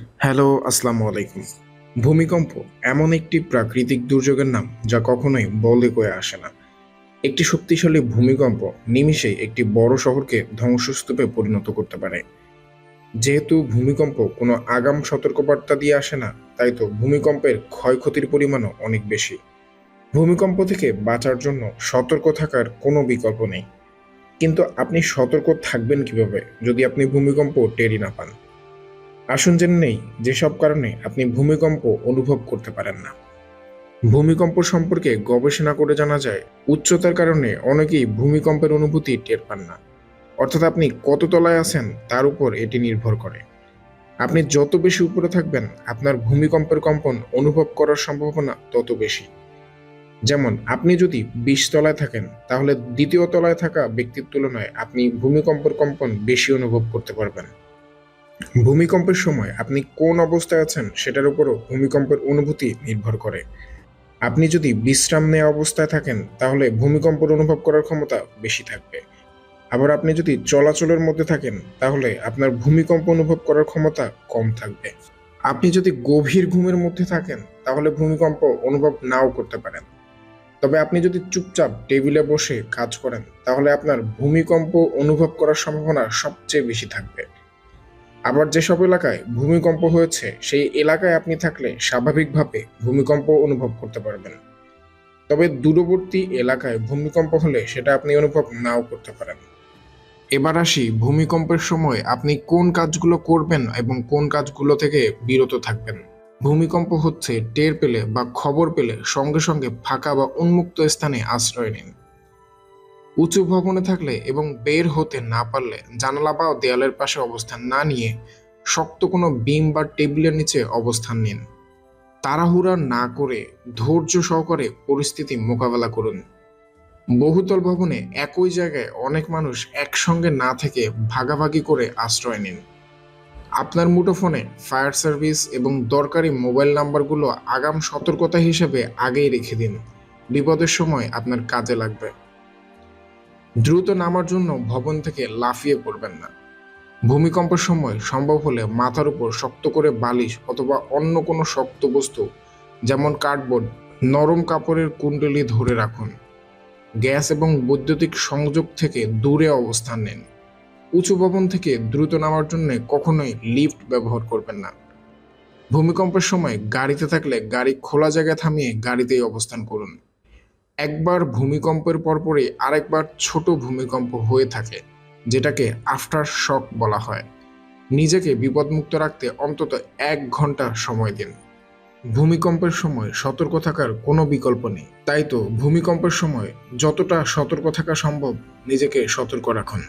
Hello, আসসালামু আলাইকুম। ভূমিকম্প এমন একটি প্রাকৃতিক দুর্যোগের নাম যা কখনোই বলে কয়ে আসে না। একটি শক্তিশালী ভূমিকম্প নিমিষেই একটি বড় শহরকে ধ্বংসস্তূপে পরিণত করতে পারে। যেহেতু ভূমিকম্প কোনো আগাম সতর্কবার্তা দিয়ে আসে না, তাই তো ভূমিকম্পের ক্ষয়ক্ষতির পরিমাণও অনেক বেশি। ভূমিকম্প থেকে বাঁচার জন্য সতর্ক থাকার কোনো বিকল্প নেই। কিন্তু আপনি সতর্ক থাকবেন কীভাবে যদি আপনি ভূমিকম্প টেরি না পান? আসুন জেনে নেই যেসব কারণে আপনি ভূমিকম্প অনুভব করতে পারেন না। ভূমিকম্প সম্পর্কে গবেষণা করে জানা যায়, উচ্চতার কারণে অনেকেই ভূমিকম্পের অনুভূতি টের পান না। অর্থাৎ আপনি কত তলায় আছেন তার উপর এটি নির্ভর করে। আপনি যত বেশি উপরে থাকবেন, আপনার ভূমিকম্পের কম্পন অনুভব করার সম্ভাবনা তত বেশি। যেমন, আপনি যদি বিশ তলায় থাকেন, তাহলে দ্বিতীয় তলায় থাকা ব্যক্তির তুলনায় আপনি ভূমিকম্পের কম্পন বেশি অনুভব করতে পারবেন। ভূমিকম্পের সময় আপনি কোন অবস্থায় আছেন সেটার উপরও ভূমিকম্পের অনুভূতি নির্ভর করে। আপনি যদি বিশ্রাম নেওয়া অবস্থায় থাকেন, তাহলে ভূমিকম্পের অনুভব করার ক্ষমতা বেশি থাকবে। আবার আপনি যদি চলাচলের মধ্যে থাকেন, তাহলে আপনার ভূমিকম্প অনুভব করার ক্ষমতা কম থাকবে। আপনি যদি গভীর ঘুমের মধ্যে থাকেন, তাহলে ভূমিকম্প অনুভব নাও করতে পারেন। তবে আপনি যদি চুপচাপ টেবিলে বসে কাজ করেন, তাহলে আপনার ভূমিকম্প অনুভব করার সম্ভাবনা সবচেয়ে বেশি থাকবে। আবার যেসব এলাকায় ভূমিকম্প হয়েছে, সেই এলাকায় আপনি থাকলে স্বাভাবিকভাবে ভূমিকম্প অনুভব করতে পারবেন। তবে দূরবর্তী এলাকায় ভূমিকম্প হলে সেটা আপনি অনুভব নাও করতে পারেন। এবার আসি ভূমিকম্পের সময় আপনি কোন কাজগুলো করবেন এবং কোন কাজগুলো থেকে বিরত থাকবেন। ভূমিকম্প হচ্ছে টের পেলে বা খবর পেলে সঙ্গে সঙ্গে ফাঁকা বা উন্মুক্ত স্থানে আশ্রয় নিন। উঁচু ভবনে থাকলে এবং বের হতে না পারলে জানালা বা দেয়ালের পাশে অবস্থান না নিয়ে শক্ত কোনো বিম বা টেবিলের নিচে অবস্থান নিন। তাড়াহুড়া না করে ধৈর্য সহকারে পরিস্থিতি মোকাবেলা করুন। বহুতল ভবনে একই জায়গায় অনেক মানুষ একসঙ্গে না থেকে ভাগাভাগি করে আশ্রয় নিন। আপনার মুঠোফোনে ফায়ার সার্ভিস এবং দরকারি মোবাইল নাম্বারগুলো আগাম সতর্কতা হিসেবে আগেই রেখে দিন। বিপদের সময় আপনার কাজে লাগবে। দ্রুত নামার জন্য ভবন থেকে লাফিয়ে পড়বেন না। ভূমিকম্পের সময় সম্ভব হলে মাথার উপর শক্ত করে বালিশ অথবা অন্য কোনো শক্ত বস্তু, যেমন কার্ডবোর্ড, নরম কাপড়ের কুণ্ডলি ধরে রাখুন। গ্যাস এবং বৈদ্যুতিক সংযোগ থেকে দূরে অবস্থান নিন। উঁচু ভবন থেকে দ্রুত নামার জন্য কখনোই লিফট ব্যবহার করবেন না। ভূমিকম্পের সময় গাড়িতে থাকলে গাড়ি খোলা জায়গায় থামিয়ে গাড়িতেই অবস্থান করুন। একবার ভূমিকম্পের পরপরই আরেকবার ছোট ভূমিকম্প হয়ে থাকে, যেটাকে আফটার শক বলা হয়। নিজেকে বিপদমুক্ত রাখতে অন্তত এক ঘণ্টা সময় দিন। ভূমিকম্পের সময় সতর্ক থাকার কোনো বিকল্প নেই। তাই তো, ভূমিকম্পের সময় যতটা সতর্ক থাকা সম্ভব, নিজেকে সতর্ক রাখুন।